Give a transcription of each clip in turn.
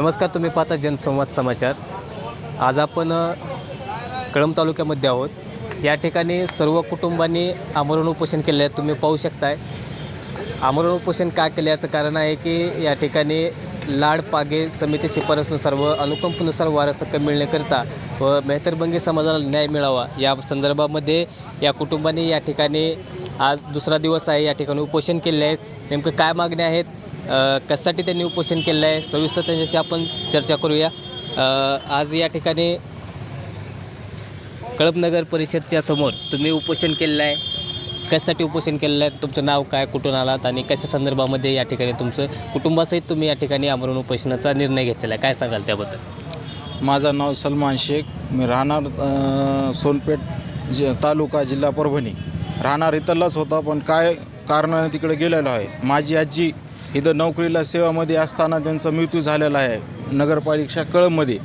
नमस्कार तुम्ही पाहता जनसंवाद समाचार. आज आपण कळंब तालुक्यामध्ये आहोत. या ठिकाणी सर्व कुटुंबांनी आमरण उपोषण केले आहे. तुम्ही पाहू शकताय. आमरण उपोषण का केल्याचं कारण आहे की या ठिकाणी लाड पागे समिती शिफारसनुसार व अनुकंपनुसार वारस हक्क मिळण्याकरिता व मेहतरबंगी समाजाला न्याय मिळावा या संदर्भामध्ये या कुटुंबांनी या ठिकाणी आज दुसरा दिवस आहे. या ठिकाणी उपोषण केले आहेत नेमकं काय मागण्या आहेत? कशासाठी त्यांनी उपोषण केलेलं आहे सविस्तर त्यांच्याशी आपण चर्चा करूया. आज या ठिकाणी कळप नगर परिषदच्या समोर तुम्ही उपोषण केलेलं आहे. कशासाठी उपोषण केलेलं आहे तुमचं नाव काय कुठून आलात आणि कशा संदर्भामध्ये या ठिकाणी तुमचं कुटुंबासहित तुम्ही या ठिकाणी आमरण उपोषणाचा निर्णय घेतलेला आहे काय सांगाल त्याबद्दल? माझं नाव सलमान शेख मी राहणार सोनपेठ ज तालुका जिल्हा परभणी. राहणार इथलाच होता पण काय कारणाने तिकडे गेलेलो आहे? माझी आजी इथं नोकरीला सेवामध्ये असताना त्यांचा मृत्यू झालेला आहे. नगरपालिका कळममध्ये.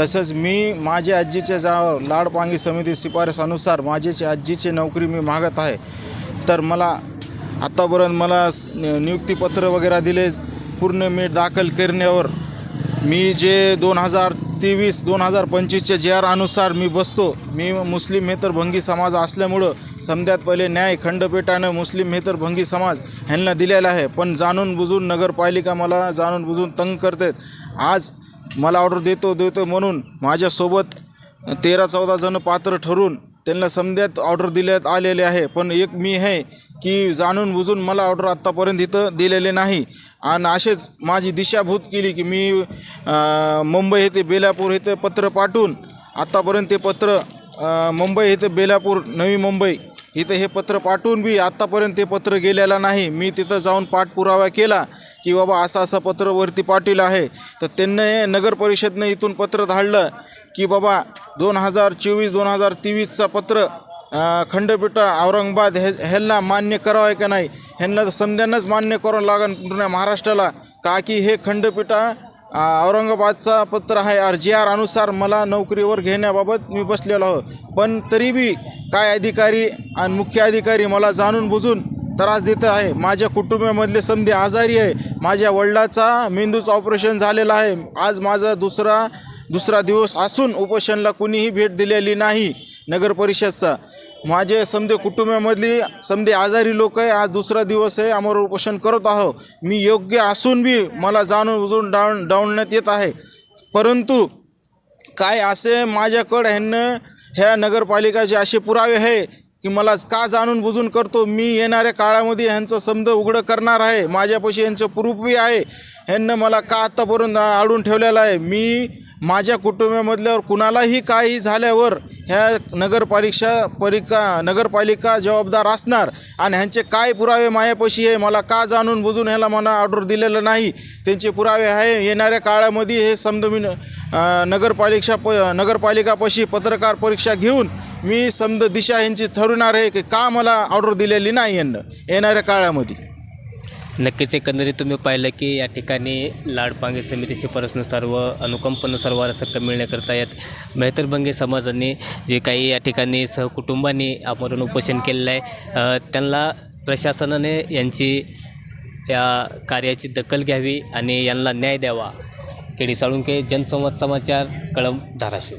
तसंच मी माझ्या आजीच्या जावर लाडपांगी समिती शिफारसानुसार माझ्याची आजीची नोकरी मी मागत आहे. तर मला आत्तापर्यंत मला नियुक्तीपत्र वगैरे दिले पूर्ण मी दाखल करण्यावर मी जे दोन हजार तेवीस दोन हजार पंचवीसच्या जे आर अनुसार मी बसतो. मी मुस्लिम मेहतर भंगी समाज असल्यामुळं समध्यात पहिले न्याय खंडपीठानं मुस्लिम मेहतर भंगी समाज ह्यांना दिलेला आहे. पण जाणून बुजून नगरपालिका मला जाणून बुजून तंग करतात. आज मला ऑर्डर देतो देतो म्हणून माझ्यासोबत तेरा चौदा जण पात्र ठरून त्यांना समद्यात ऑर्डर दिल्यात आलेले आहे. पण एक मी आहे की जाणून बुजून मला ऑर्डर आत्तापर्यंत इथं दिलेले नाही. आणि असेच माझी दिशाभूत केली की मी मुंबई येथे बेलापूर येथे पत्र पाठवून आत्तापर्यंत ते पत्र मुंबई येथे बेलापूर नवी मुंबई इथं हे पत्र पाठवून बी आत्तापर्यंत ते पत्र गेलेलं नाही. मी तिथं जाऊन पाठपुरावा केला की बाबा असं असं पत्र वरती पाठवलं आहे. तर त्यांनी नगर परिषदनं इथून पत्र धाडलं. की बाबा दोन हजार चोवीस दोन हजार तेवीसचा पत्र खंडपीठा खंडपीठ औरंगाबाद हे ह्यांना मान्य करावं आहे का नाही? ह्यांना तर मान्य करावं लागेल पूर्ण महाराष्ट्राला. का की हे खंडपीठ औरंगाबादचा पत्र आहे. आर जी आर अनुसार मला नोकरीवर घेण्याबाबत मी बसलेलो आहो. पण तरी बी काय अधिकारी आणि मुख्य अधिकारी मला जाणून बुजून त्रास देत आहे. माझ्या कुटुंबामधले समधी आजारी आहे. माझ्या वडिलाचा मेंदूचं ऑपरेशन झालेलं आहे. आज माझा दुसरा दुसरा दिवस असून उपोषणला कुणीही भेट दिलेली नाही नगर परिषदचा. माझे समधे कुटुंबामधली समधे आजारी लोक आहे. आज दुसरा दिवस आहे. आम्हाला उपोषण करत आहो मी योग्य असून बी मला जाणून बुजून डाऊन डावणण्यात येत आहे. परंतु काय असे माझ्याकडं ह्यांना ह्या नगरपालिकाचे असे पुरावे आहे की मला का जाणून बुजून करतो? मी येणाऱ्या काळामध्ये ह्यांचं समज उघडं करणार आहे. माझ्यापाशी यांचं प्रूफही आहे. ह्यांनं मला का आत्तापर्यंत आडून ठेवलेलं आहे? मी माझ्या कुटुंबामधल्यावर कुणालाही काही झाल्यावर ह्या नगरपालिका परिका नगरपालिका जबाबदार असणार. आणि ह्यांचे काय पुरावे मायापाशी आहे? मला का जाणून बुजून ह्याला मला ऑर्डर दिलेलं नाही? त्यांचे पुरावे आहे. येणाऱ्या काळामध्ये हे समजा मी न- नगरपालिका प नगरपालिकापाशी पत्रकार परीक्षा घेऊन मी समजा दिशा यांची ठरवणार आहे की का मला ऑर्डर दिलेली नाही यांना येणाऱ्या काळामध्ये. नक्कीच एकंदरीत तुम्ही पाहिलं की या ठिकाणी लाडपांगे समिती शिफारसनुसार व अनुकंपनुसार वारसक्क मिळण्याकरता यात. मेहतरभंगे समाजाने जे काही या ठिकाणी सहकुटुंबांनी आपण उपोषण केलेलं आहे त्यांना प्रशासनाने यांची या कार्याची दखल घ्यावी आणि यांना न्याय द्यावा. केडी साळुंके जनसंवाद समाचार कळंब धाराशिव.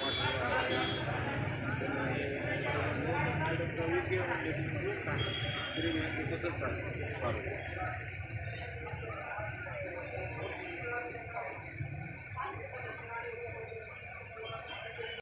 तसंच चालतं